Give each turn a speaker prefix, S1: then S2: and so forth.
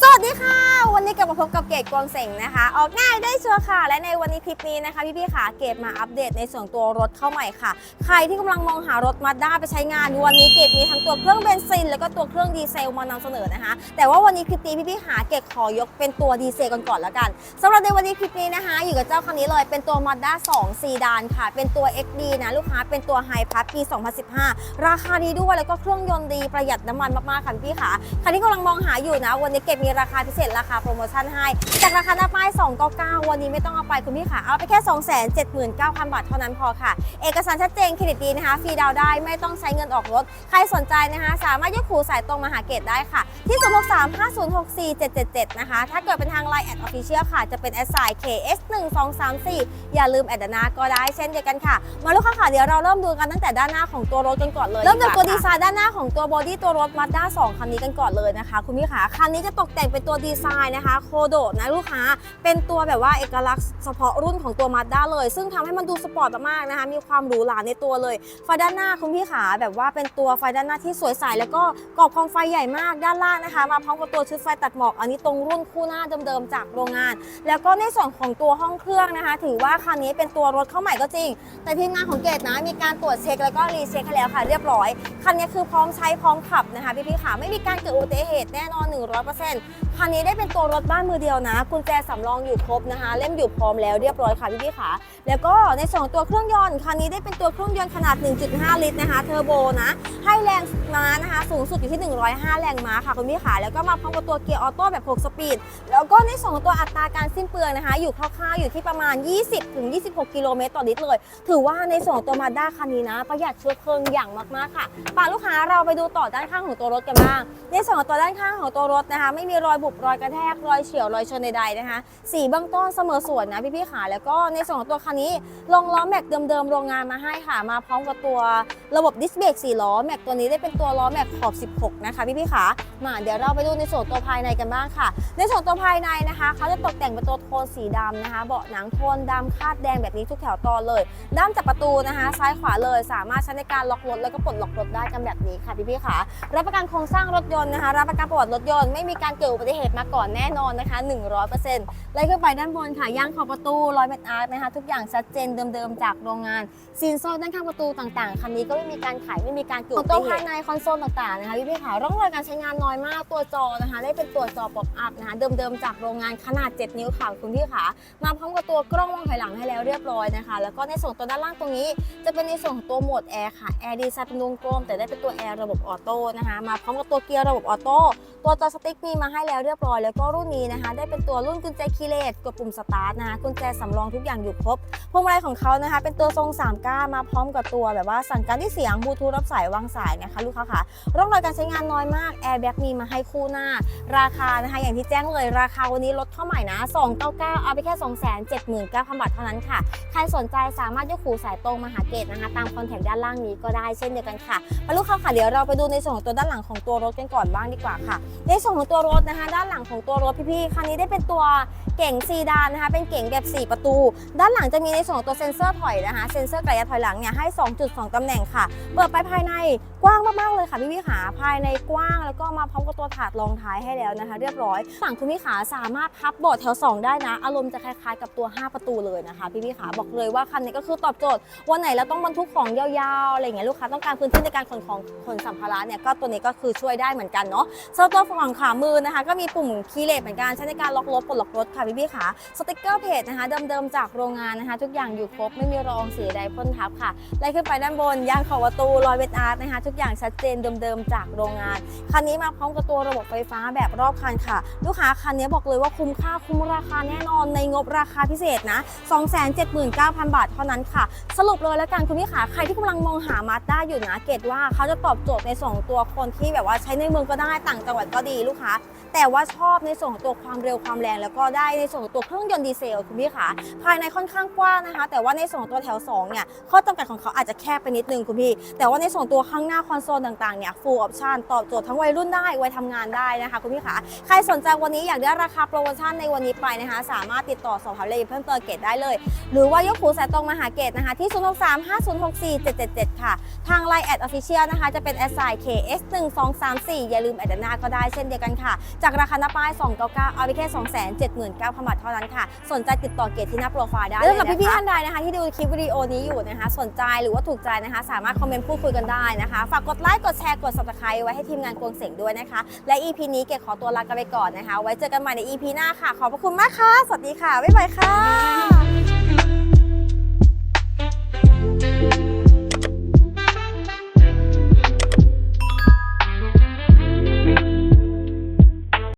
S1: สวัสดีค่ะ วันนี้กลับมาพบกับเกดกวงเสงนะคะ ออกง่ายได้ชัวร์ค่ะ และในวันนี้คลิปนี้นะคะพี่ๆค่ะเกดมาอัปเดตในส่วนตัวรถเข้าใหม่ค่ะ ใครที่กำลังมองหารถมาด้าไปใช้งานวันนี้เกดมีทั้งตัวเครื่องเบนซิน แล้วก็ตัวเครื่องดีเซลมานำเสนอนะคะ แต่ว่าวันนี้คลิปนี้พี่ๆค่ะเกดขอยกเป็นตัวดีเซลกันก่อนแล้วกันสำหรับในวันนี้คลิปนี้นะคะ อยู่กับเจ้าคันนี้เลยเป็นตัว Mazda 2ซีดานค่ะ เป็นตัว XD นะลูกค้าเป็นตัว High Pass ปี 2015 ราคาดีด้วยแล้วก็เครื่องยนต์ดีประหยัดน้ำมันมากๆค่ะพี่ๆค่ะใครที่กำลังมองหาอยู่นะ วันนี้เกดมีราคาพิเศษราคาโปรโมชั่นให้ จากราคาหน้าป้าย299วันนี้ไม่ต้องเอาไปคุณพี่ค่ะ เอาไปแค่ 279,000 บาทเท่านั้นพอค่ะ เอกสารชัดเจนเครดิตดีนะคะฟรีดาวน์ได้ไม่ต้องใช้เงินออกรถ ใครสนใจนะคะ สามารถยกหูสายตรงมาหาเกตได้ค่ะ ที่ 0635064777 นะคะ ถ้าเกิดเป็นทาง Line แอดออฟฟิเชียลค่ะ จะเป็นแอดไซน์ KS1234 อย่าลืมแอดหน้าก็ได้เช่นเดียวกันค่ะ มาลูกค้าค่ะเดี๋ยวเราเริ่มดูกันตั้งแต่ด้านหน้าของตัวรถกันก่อนเลยเริ่มจากตัวดีไซน์ด้านหน้าของตัวบอดี้ตัวรถ Mazda 2คันนี้กันก่อนเลยนะคะ คุณพี่ขาคันนี้จะตกแต่งเป็นตัวดีไซน์นะคะโคโดนะลูกค้า เป็นตัวแบบว่าเอกลักษณ์เฉพาะรุ่นของตัว Mazda เลย ซึ่งทำให้มันดูสปอร์ตมากนะคะ มีความหรูหราในตัวเลยไฟด้านหน้าคุณพี่ขาแบบว่าเป็นตัวไฟด้านหน้าที่สวยใสแล้วก็กรอบความไฟใหญ่มากด้านล่างนะคะ มาพร้อมกับตัวชุดไฟตัดหมอกอันนี้ตรงรุ่นคู่หน้าเดิมๆจากโรงงาน แล้วก็ในส่วนของตัวห้องเครื่องนะคะ ถือว่าคันนี้เป็นตัวรถเข้าใหม่ก็จริง แต่ทีมงานของเกตนะมีการตรวจเช็คแล้วก็รีเช็คให้แล้วค่ะเรียบร้อยคันนี้คือพร้อมใช้พร้อมขับนะคะพี่ๆค่ะไม่มีการเกิดอุบัติเหตุแน่นอน 100%คันนี้ได้เป็นตัวรถบ้านมือเดียวนะ กุญแจสำรองอยู่ครบนะคะ เล่มอยู่พร้อมแล้วเรียบร้อยค่ะพี่ๆค่ะแล้วก็ในส่วนของตัวเครื่องยนต์คันนี้ได้เป็นตัวเครื่องยนต์ขนาด 1.5 ลิตรนะคะเทอร์โบนะให้แรงม้านะคะสูงสุดอยู่ที่ 105 แรงม้าค่ะคุณพี่ขาแล้วก็มาพร้อมกับตัวเกียร์ออโต้แบบ 6 สปีด แล้วก็ในส่วนของตัวอัตราการสิ้นเปลืองนะคะ อยู่คร่าวๆอยู่ที่ประมาณ 20-26 กิโลเมตรต่อลิตรเลย ถือว่าในส่วนของตัวมาด้าคันนี้นะ ประหยัดเชื้อเพลิงอย่างมากๆค่ะป่าลูกค้าเราไปดูต่อด้านข้างของตัวรถกันบ้างในส่วนของตัวด้านข้างของตัวรถนะคะ ไม่มีรอยบุบรอยกระแทกรอยเฉียวรอยชนใดๆนะคะ สีเบื้องต้นเสมอส่วนนะพี่ๆขาแล้วก็ในส่วนของตัวคันนี้ลงล้อแม็กเดิมๆโรงงานมาให้ค่ะ มาพร้อมกับตัวระบบดิสเบรก4ล้อแม็กตัวนี้ได้เป็นตัวล้อแม็กขอบ 16 นะคะพี่ๆขามาเดี๋ยวเราไปดูในส่วนตัวภายในกันบ้างค่ะ ในส่วนตัวภายในนะคะเขาจะตกแต่งเป็นตัวโทนสีดำนะคะ เบาะหนังโทนดำคาดแดงแบบนี้ทุกแถวตอนเลย ด้ามจับประตูนะคะ ซ้ายขวาเลย สามารถใช้ในการล็อกรถแล้วก็ปลดล็อกรถได้กันแบบนี้ค่ะพี่ๆค่ะรับประกันโครงสร้างรถยนต์นะคะ รับประกันประวัติรถยนต์ไม่มีการเกิดอุบัติเหตุมาก่อนแน่นอนนะคะ 100%ไล่ขึ้นไปด้านบนค่ะย่างขอบประตูรอยเม็ดอาร์ตนะคะ ทุกอย่างชัดเจนเดิมๆจากโรงงานซีนโซ่ด้านข้างประตูต่างๆ คันนี้ก็ไม่มีการขายไม่มีการเกิดติดตัวภายในคอนโซลต่างๆนะคะพี่ๆค่ะร่องรอยการใช้งานน้อยมากตัวจอนะคะ ได้เป็นตัวจอป๊อปอัพนะคะ เดิมๆจากโรงงานขนาด 7 นิ้วค่ะคุณพี่ค่ะมาพร้อมกับตัวกล้องมองถอยหลังให้แล้วเรียบร้อยนะคะ แล้วก็ในส่วนตัวด้านล่างตรงนี้ จะเป็นในส่วนของตัวโหมดแอร์ค่ะแอร์ดีไซน์เป็นวงกลมแต่ได้เป็นตัวแอร์ระบบออโต้นะคะมาพร้อมกับตัวเกียร์ระบบออโต้ตัวจอสติ๊กมีมาให้แล้วเรียบร้อยแล้วก็รุ่นนี้นะคะ ได้เป็นตัวรุ่นกุญแจคีเลสกดปุ่มสตาร์ทนะคะกุญแจสำรองทุกอย่างอยู่ครบพวงมาลัยของเขานะคะ เป็นตัวทรง3ก้ามาพร้อมกับตัวแบบว่าสั่งการที่เสียงบลูทูธรับสายวางสายนะคะลูกค้าค่ะร่องรอยการใช้งานน้อยมากแอร์แบ็กมีมาให้คู่หน้า ราคานะคะ อย่างที่แจ้งเลยราคาวันนี้ลดเข้าใหม่นะ299เอาไปแค่279,000บาทเท่านั้นค่ะ ใครสนใจสามารถยกหูสายตรงมาหาเกตนะคะ ตามคอนแทคด้านล่างนี้ก็ได้เช่นเดียวกันค่ะมาลูกค้าค่ะเดี๋ยวเราไปดูในส่วนของตัวด้านหลังของตัวรถกันก่อนบ้างดีกว่าค่ะ ในส่วนของตัวรถนะคะ ด้านหลังของตัวรถพี่ๆ คันนี้ได้เป็นตัวเก่งซีดานนะคะ เป็นเก่งแบบ 4 ประตู ด้านหลังจะมีในส่วนของตัวเซ็นเซอร์ถอยนะคะ เซ็นเซอร์กระยะถอยหลังเนี่ยให้ 2.2 ตำแหน่งค่ะ เปิดไปภายในกว้างมากๆเลยค่ะพี่พี่ขาภายในกว้างแล้วก็มาพร้อมกับตัวถาดรองท้ายให้แล้วนะคะ เรียบร้อย ฝั่งคุณพี่ขาสามารถพับเบาะแถว 2 ได้นะ อารมณ์จะคล้ายๆ กับตัว 5 ประตูเลยนะคะ พี่พี่ขาบอกเลยว่าคันนี้ก็คือตอบโจทย์วันไหนเราต้องบรรทุกของยาวๆอะไรอย่างเงี้ยลูกค้าต้องการพื้นที่ในการขนของขนสัมภาระเนี่ยก็ตัวนี้ก็คือช่วยได้เหมือนกันเนาะสำหรับตัวฝั่งขวามือนะคะ ก็มีปุ่มคีย์เลสเหมือนกันใช้ในการล็อกรถปลดล็อกรถค่ะพี่พี่ขาสติกเกอร์เพจนะคะเดิมๆจากโรงงานนะคะ ทุกอย่างอยู่ครบไม่มีรองสีใดพ่นทับค่ะไล่ขึ้นไปด้านบนยางขอบประตูรอยเวทอาร์ตนะคะ ทุกอย่างชัดเจนเดิมๆจากโรงงานคันนี้มาพร้อมกับตัวระบบไฟฟ้าแบบรอบคันค่ะ ลูกค้าคันนี้บอกเลยว่าคุ้มค่าคุ้มราคาแน่นอนในงบราคาพิเศษนะ 279,000 บาทเท่านั้นค่ะ สรุปเลยแล้วกันคุณพี่ขาใครที่กำลังมองหามาด้าอยู่นะเกตว่าเขาจะตอบโจทย์ในสองตัวคนที่แบบว่าใช้ในเมืองก็ได้ต่างจังหวัดก็ดีลูกค้า แต่ว่าชอบในส่วนของตัวความเร็วความแรง แล้วก็ได้ในส่วนของตัวเครื่องยนต์ดีเซลคุณพี่ขาภายในค่อนข้างกว้างนะคะ แต่ว่าในส่วนของตัวแถว2เนี่ยข้อจำกัดของเขาอาจจะแคบไปนิดนึงคุณพี่ แต่ว่าในส่วนตัวข้างหน้าคอนโซลต่างๆเนี่ย full option ตอบโจทย์ทั้งวัยรุ่นได้วัยทำงานได้นะคะคุณพี่ขาใครสนใจวันนี้อยากได้ราคาโปรโมชั่นในวันนี้ไปนะคะ สามารถติดต่อสอบถามรายละเอียดเพิ่มเติมเกตได้เลย หรือว่ายกหูสายตรงมาหาเกตนะคะที่ 0635064777 ค่ะ ทาง Line แอดออฟฟิเชียลนะคะจะเป็น s i KS 1 2 3 4อย่าลืมแอดหน้าก็ได้เช่นเดียวกันค่ะ จากราคาหน้าป้าย299 เอาไปแค่ 279,000 บาทเท่านั้นค่ะ สนใจติดต่อเกตที่หน้าโปรไฟล์ได้เลยสำหรับพี่ๆท่านใดนะคะที่ดูคลิปวิดีโอนี้อยู่นะคะ สนใจหรือว่าถูกใจนะคะ สามารถคอมเมนต์พูดคุยกันได้นะคะ ฝากกดไลค์กดแชร์กด subscribe ไว้ให้ทีมงานกวงเสียงด้วยนะคะ และ EP นี้เกตขอตัวลากันไปก่อนนะคะ ไว้เจอกันใหม่ใน EP หน้าค่ะ ขอบพระคุณมากค่ะ สวัสดีค่ะบ๊ายบายค่ะ